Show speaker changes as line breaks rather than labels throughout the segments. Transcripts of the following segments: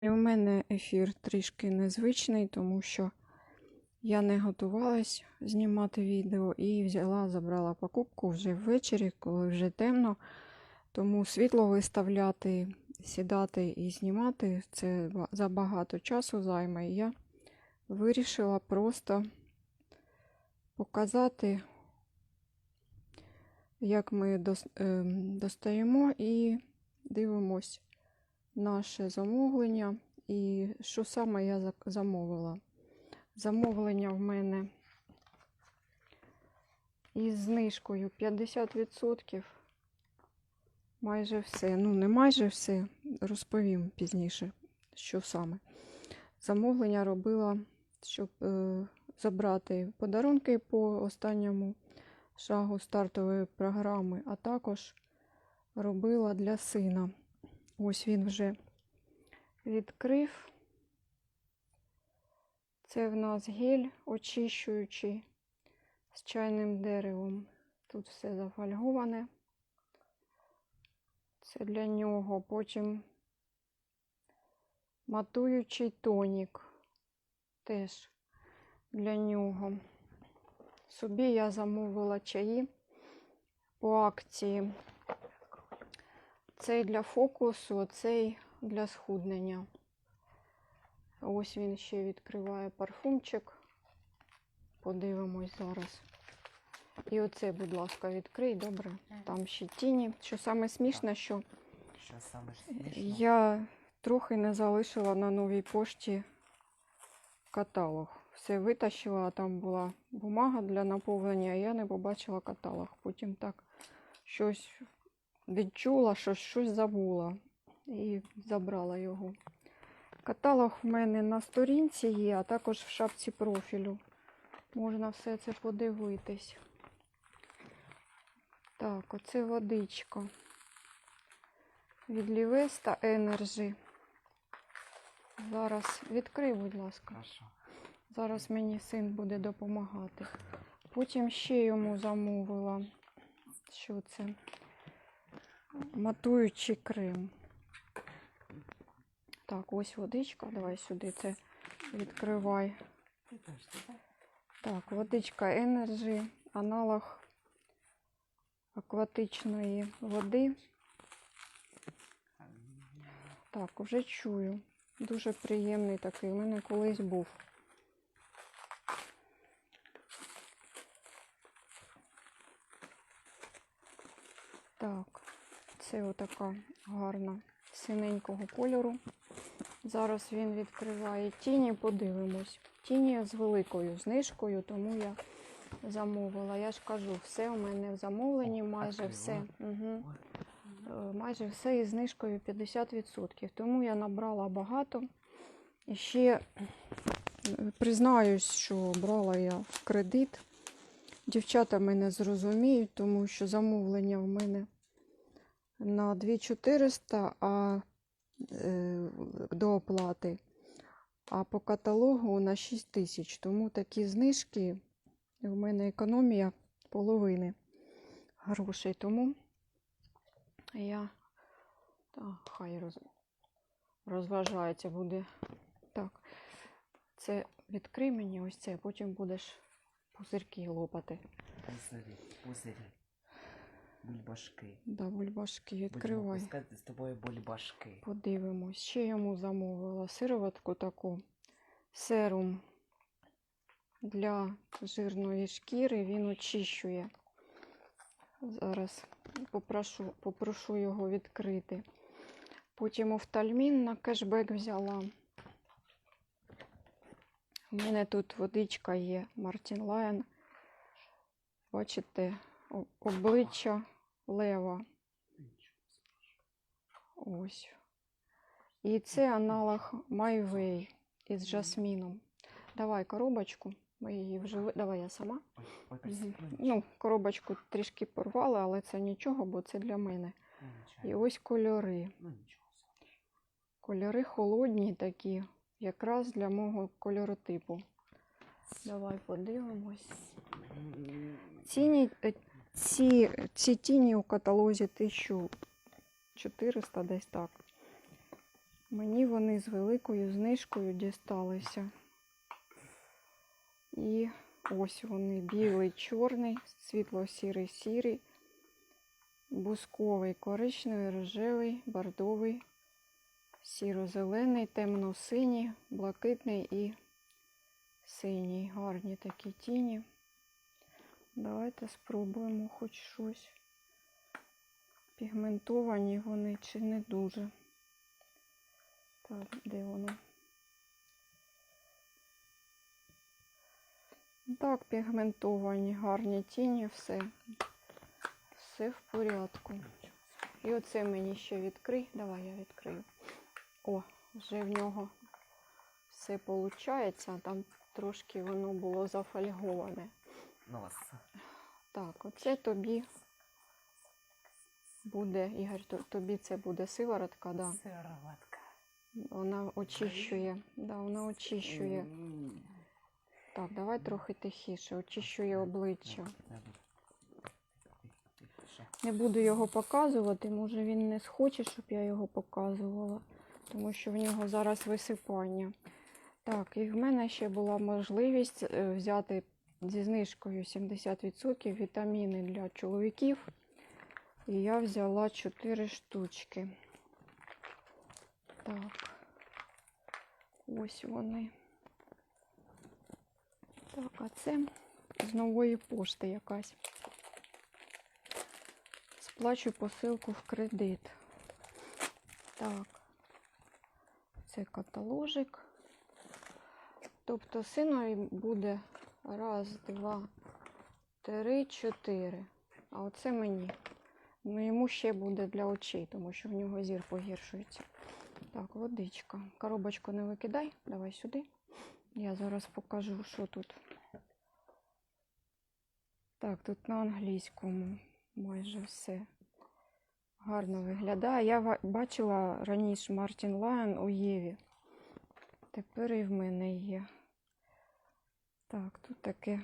І у мене ефір трішки незвичний, тому що я не готувалась знімати відео і взяла, забрала покупку вже ввечері, коли вже темно. Тому світло виставляти, сідати і знімати це ба- забагато часу займе. І я вирішила просто показати, як ми ем, достаємо і дивимось наше замовлення і що саме я замовила. Замовлення в мене із знижкою 50%. Майже все. Ну, не майже все. Розповім пізніше, що саме. Замовлення робила, щоб е, забрати подарунки по останньому шагу стартової програми, а також робила для сина. Ось він вже відкрив. Це в нас гель очищуючий з чайним деревом. Тут все зафольговане. Це для нього. Потім матуючий тонік. Теж для нього. Собі я замовила чаї по акції. Цей для фокусу, цей для схуднення. Ось він ще відкриває парфумчик. Подивимось зараз. І оце, будь ласка, відкрий, добре. Там ще тіні. Що саме смішне, що
Що саме ж смішно?
я трохи не залишила на новій пошті каталог. Все витащила, а там була бумага для наповнення, а я не побачила каталог. Потім так щось відчула, що щось забула і забрала його. Каталог в мене на сторінці є, а також в шапці профілю. Можна все це подивитись. Так, оце водичка. Від Лівеста Energy. Зараз відкрий, будь ласка. Зараз мені син буде допомагати. Потім ще йому замовила. Що це? Матуючий крем. Так, ось водичка. Давай сюди це відкривай.
Так?
Водичка Energy, аналог акватичної води. Так, уже чую. Дуже приємний такий. У мене колись був. Так, це отака гарна синенького кольору. Зараз він відкриває тіні, подивимось. Тіні з великою знижкою, тому я замовила. Я ж кажу, все у мене в замовленні, майже все. Угу. Майже все із знижкою 50%. Тому я набрала багато. І ще е, признаюсь, що брала я в кредит. Дівчата мене зрозуміють, тому що замовлення в мене на 2400 а, е, до оплати, а по каталогу на 6000. Тому такі знижки в мене економія половини грошей. Тому я та, хай роз... розважається буде. Так, це відкрий мені ось це, потім будеш пузирки лопати.
Пузирі, пузирі. Бульбашки.
Да, бульбашки
Будемо
відкривай.
пускати з тобою бульбашки.
Подивимось. Ще йому замовила сироватку таку. Серум для жирної шкіри. Він очищує. Зараз попрошу, попрошу його відкрити. Потім офтальмін на кешбек взяла. У мене тут водичка є Мартін Лайон. Бачите, о- обличчя лева. Ось. І це аналог Майвей із жасміном. Давай коробочку. Ми її вже Давай я сама.
Ну,
коробочку трішки порвала, але це нічого, бо це для мене.
ну,
І ось кольори.
Ну.
Кольори холодні такі, якраз для мого кольоротипу. Давай подивимось. Ціні, е, ці, ці тіні у каталозі 1400 десь так. Мені вони з великою знижкою дісталися. І ось вони білий, чорний, світло-сірий, сірий, бусковий, коричневий, рожевий, бордовий, сіро-зелений, темно-синій, блакитний і синій. Гарні такі тіні. Давайте спробуємо хоч щось. Пігментовані вони чи не дуже. Так, де воно? Так, пігментовані, гарні тіні, все. Все в порядку. І оце мені ще відкрий. Давай я відкрию. О, вже в нього все виходить. Там трошки воно було зафольговане.
Нос.
Так, оце тобі буде, Ігор, тобі це буде сиворотка, да.
Сироватка.
Вона очищує, да, вона очищує. Так, давай трохи тихіше, очищує обличчя. Не буду його показувати, може він не схоче, щоб я його показувала, тому що в нього зараз висипання. Так, і в мене ще була можливість е, взяти зі знижкою 70% вітаміни для чоловіків. І я взяла 4 штучки. Так. Ось вони. Так, а це з нової пошти якась. Сплачу посилку в кредит. Так. Це каталожик. Тобто синові буде раз, два, три, чотири. А оце мені. Ну, йому ще буде для очей, тому що в нього зір погіршується. Так, водичка. Коробочку не викидай, давай сюди. Я зараз покажу, що тут. Так, тут на англійському майже все гарно виглядає. Я бачила раніше Мартін Лайон у Єві. Тепер і в мене є. Так, тут таке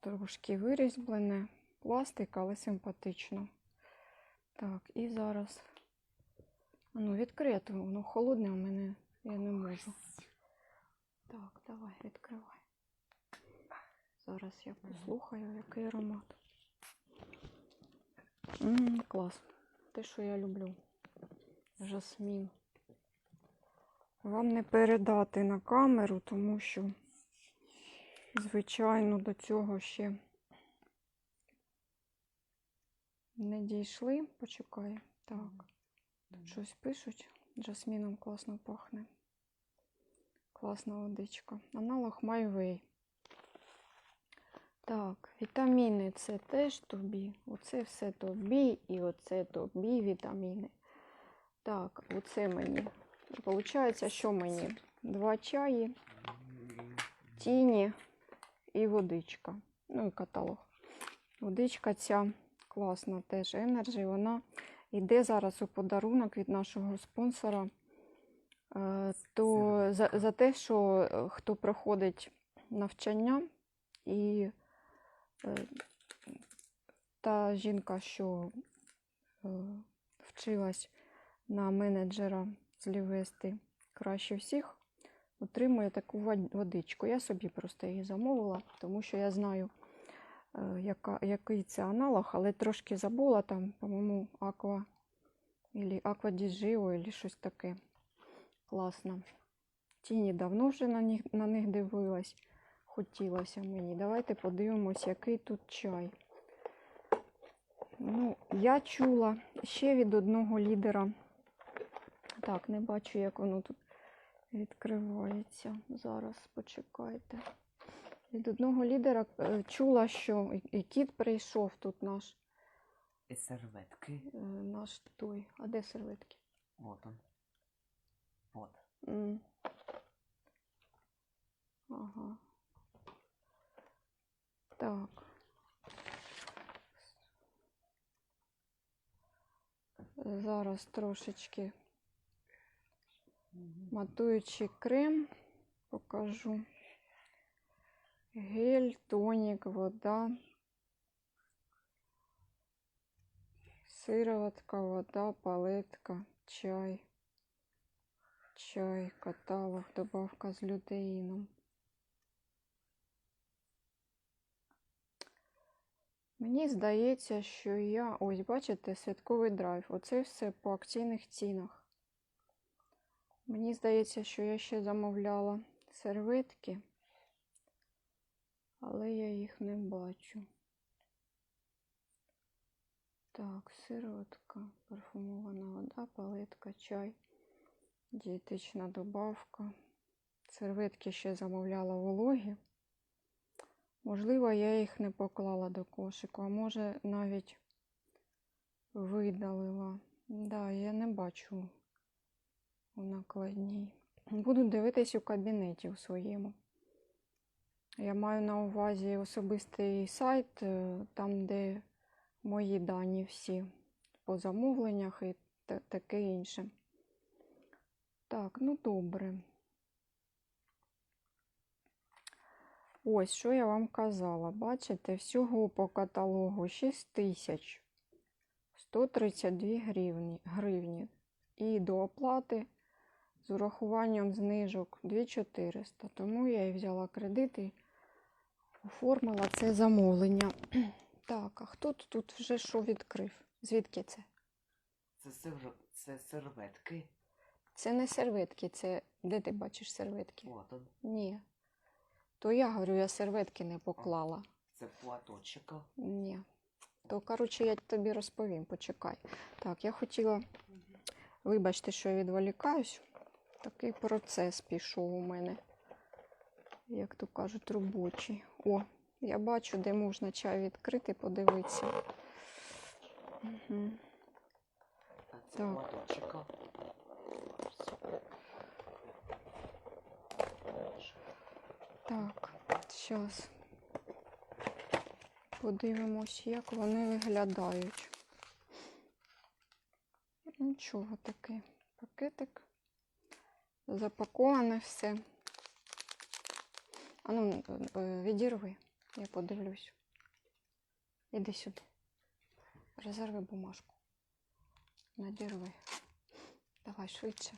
трошки вирізблене. Пластик, але симпатично. Так, і зараз. А Ну, відкрито, воно холодне у мене, я не можу. Так, давай, відкривай. Зараз я послухаю, який аромат. М, клас. Те, що я люблю. Жасмін. Вам не передати на камеру, тому що, звичайно, до цього ще не дійшли. Почекай. Так. Тут щось пишуть. Жасміном класно пахне. Класна водичка. Аналог Майвей. Так, вітаміни це теж тобі. Оце все тобі і оце тобі вітаміни. Так, оце мені. Получається, що мені? Два чаї, тіні і водичка. Ну і каталог. Водичка ця класна теж Energy. Вона йде зараз у подарунок від нашого спонсора. Е, То за, за те, що е, хто проходить навчання і е, та жінка, що вчилась на менеджера з Лівести краще всіх, отримує таку водичку. Я собі просто її замовила, тому що я знаю, е, яка, який це аналог, але трошки забула там, по-моєму, или Aqua di Gio, щось таке. Класно. Тіні давно вже на них, на них дивилась. Хотілося мені. Давайте подивимось, який тут чай. Ну, я чула ще від одного лідера. Так, не бачу, як воно тут відкривається. Зараз почекайте. Від одного лідера е, чула, що і- кіт прийшов тут наш,
І серветки.
е, наш той. А де серветки?
Вот он. Вот.
М. Ага. Так. Зараз трошечки матуючий крем покажу. Гель, тонік, вода. Сироватка, вода, палетка, чай. чай, каталог, добавка з лютеїном. Мені здається, що я. Ось, бачите, святковий драйв. Оце все по акційних цінах. Мені здається, що я ще замовляла серветки, але я їх не бачу. Так, сироватка, парфумована вода, палетка, чай, дієтична добавка. Серветки ще замовляла вологі. Можливо, я їх не поклала до кошику, а може навіть видалила. Да, я не бачу у накладній. Буду дивитись у кабінеті у своєму. Я маю на увазі особистий сайт, е, там, де мої дані всі по замовленнях і таке інше. Так, ну добре. Ось, що я вам казала. Бачите, всього по каталогу 6 тисяч 132 гривні, гривні. І до оплати з урахуванням знижок 2400. Тому я і взяла кредит і оформила це замовлення. Так, а хто тут- вже що відкрив? Звідки це?
Це, сер... це серветки.
Це не серветки, це де ти бачиш серветки?
От он.
Ні. То я говорю, я серветки не поклала.
Це платочок.
Ні. То, коротше, я тобі розповім, почекай. Так, я хотіла, вибачте, що я відволікаюсь. Такий процес пішов у мене, як то кажуть, робочий. О, я бачу, де можна чай відкрити, подивитися. Угу. Так. Так, зараз подивимось, як вони виглядають. Нічого таке. Пакетик. Запаковане все. А ну, е, відірви, я подивлюсь. Іди сюди. Розірви бумажку. Надірви. Давай швидше.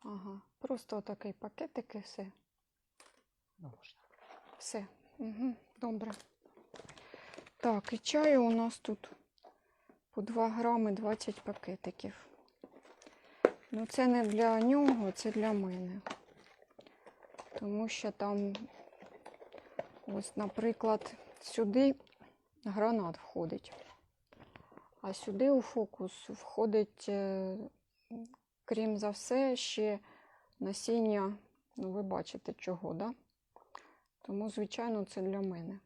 Ага. Просто отакий пакетик і все.
Ну, можна.
Все. Угу. Добре. Так, і чаю у нас тут по 2 грами 20 пакетиків. Ну, це не для нього, це для мене. Тому що там, ось, наприклад, сюди гранат входить. А сюди у фокус входить, е, крім за все, ще насіння, ну ви бачите чого, да? Тому, звичайно, це для мене.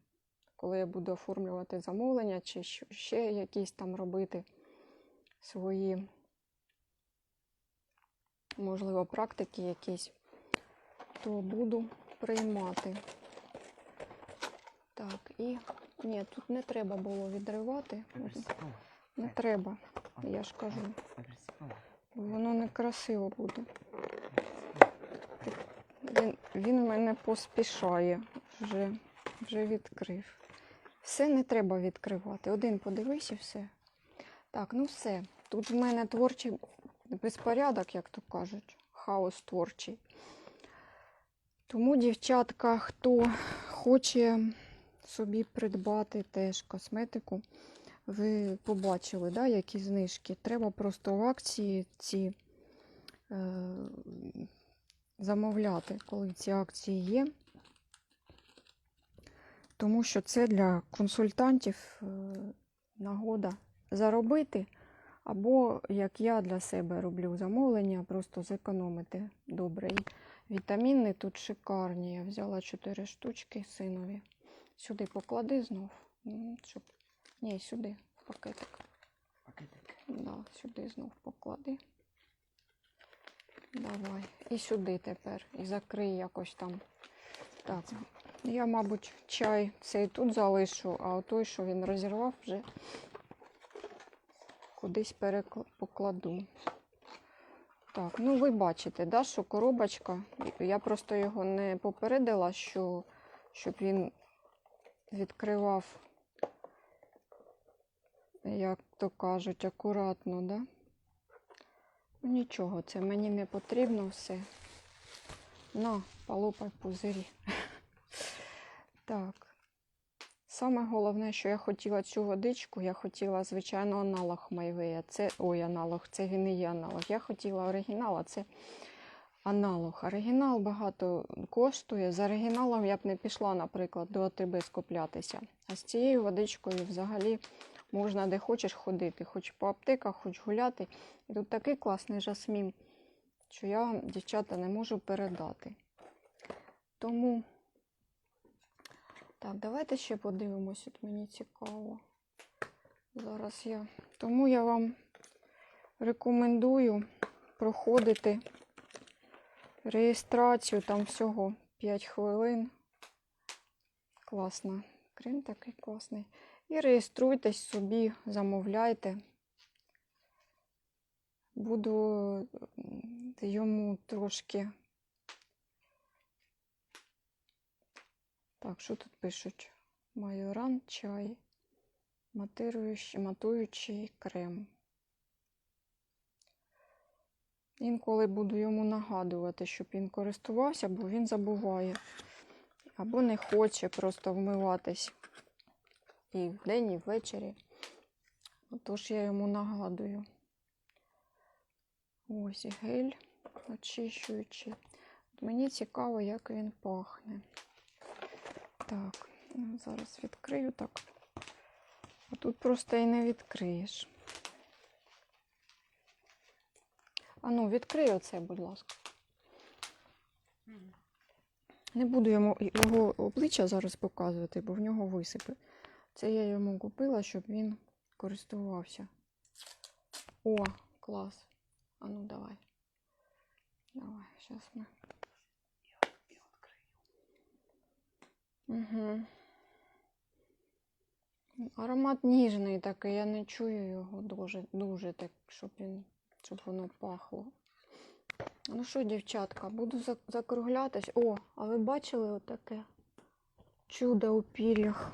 Коли я буду оформлювати замовлення чи ще якісь там робити свої, можливо, практики якісь, то буду приймати. Так, і ні, тут не треба було відривати. Не треба, я ж кажу. Воно некрасиво буде. Він, він мене поспішає, вже, вже відкрив. Все не треба відкривати. Один подивись і все. Так, ну все. Тут в мене творчий безпорядок, як то кажуть, хаос творчий. Тому, дівчатка, хто хоче собі придбати теж косметику, ви побачили, да, які знижки. Треба просто в акції ці е, замовляти, коли ці акції є. Тому що це для консультантів е, нагода заробити, або як я для себе роблю замовлення, просто зекономити добре. І вітаміни тут шикарні. Я взяла 4 штучки синові. Сюди поклади знов, щоб ні, сюди, в пакетик.
Пакетик.
Да, сюди знов поклади. Давай. І сюди тепер. І закрий якось там. Так. Я, мабуть, чай цей тут залишу, а той, що він розірвав, вже кудись покладу. Так, ну ви бачите, да, що коробочка. Я просто його не попередила, що, щоб він відкривав як то кажуть, акуратно, да? Ну, нічого, це мені не потрібно все. На, полопай пузирі. Так. Саме головне, що я хотіла цю водичку, я хотіла, звичайно, аналог Майвея. Це, ой, аналог, це він і є аналог. Я хотіла оригінал, а це аналог. Оригінал багато коштує. З оригіналом я б не пішла, наприклад, до АТБ скуплятися. А з цією водичкою взагалі можна де хочеш ходити, хоч по аптеках, хоч гуляти. І тут такий класний жасмін, що я, дівчата, не можу передати. Тому. Так, давайте ще подивимось, от мені цікаво. Зараз я. Тому я вам рекомендую проходити реєстрацію, там всього 5 хвилин. Класно. Крем такий класний. І реєструйтесь собі, замовляйте. Буду йому трошки. Так, що тут пишуть? Майоран чай, матируючий, матуючий крем. Інколи буду йому нагадувати, щоб він користувався, бо він забуває. Або не хоче просто вмиватись і вдень, і ввечері. Отож я йому нагадую. Ось гель очищуючий. Мені цікаво, як він пахне. Так, ну, зараз відкрию так. А тут просто і не відкриєш. А ну, відкрий оце, будь ласка. Не буду йому його обличчя зараз показувати, бо в нього висипи. Це я йому купила, щоб він користувався. О, клас. А ну давай. Давай, зараз ми.
Я відкрию.
Угу. Аромат ніжний такий, я не чую його дуже, дуже так, щоб він, щоб воно пахло. Ну що, дівчатка, буду закруглятись. О, а ви бачили отаке чудо у пір'ях?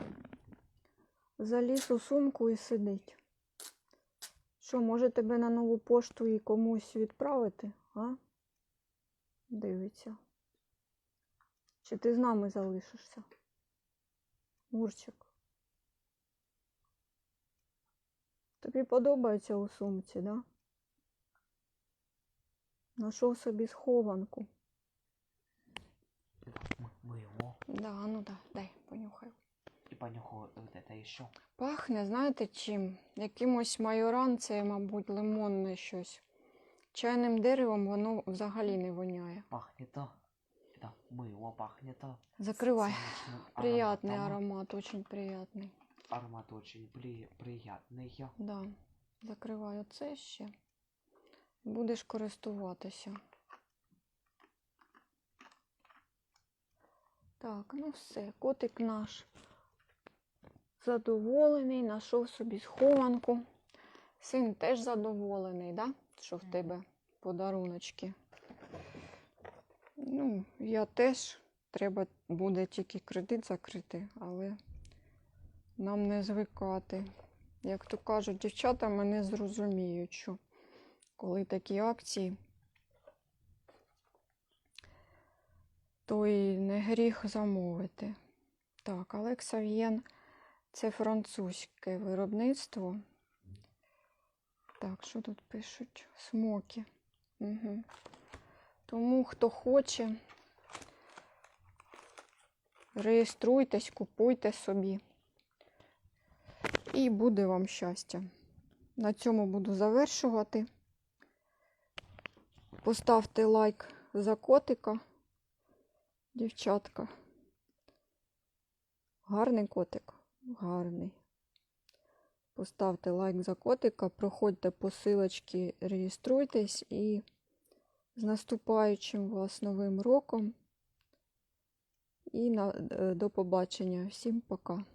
Заліз у сумку і сидить. Що, може тебе на нову пошту і комусь відправити, а? Дивиться. Чи ти з нами залишишся? Мурчик. Тобі подобається у сумці, да? Нашов собі схованку.
Мы, мы его
Да, а ну да, дай, понюхай.
и понюхаю вот это еще.
Пахне, знаєте чим? Якимось майоран, це, мабуть, лимонне щось. Чайним деревом воно взагалі не воняє.
Пахнет, а? Это мыло пахнет, а?
Закривай.
Цветочным
Приятний
ароматом.
аромат, очень приятний.
Аромат очень при... приятный.
Да. Закривай оце ще. Будеш користуватися. Так, ну все, котик наш задоволений, знайшов собі схованку. Син теж задоволений, да? що в
Мгм.
тебе подаруночки. Ну, я теж треба буде тільки кредит закрити, але нам не звикати. Як то кажуть, дівчата мене зрозуміють, що коли такі акції, то і не гріх замовити. Так, Алекса В'єн це французьке виробництво. Так, що тут пишуть? Смокі. Угу. Тому хто хоче, реєструйтесь, купуйте собі. І буде вам щастя. На цьому буду завершувати. Поставте лайк за котика, дівчатка. Гарний котик, гарний. Поставте лайк за котика, проходьте по силочці, реєструйтесь і з наступаючим вас новим роком. І на, е, до побачення. Всім пока.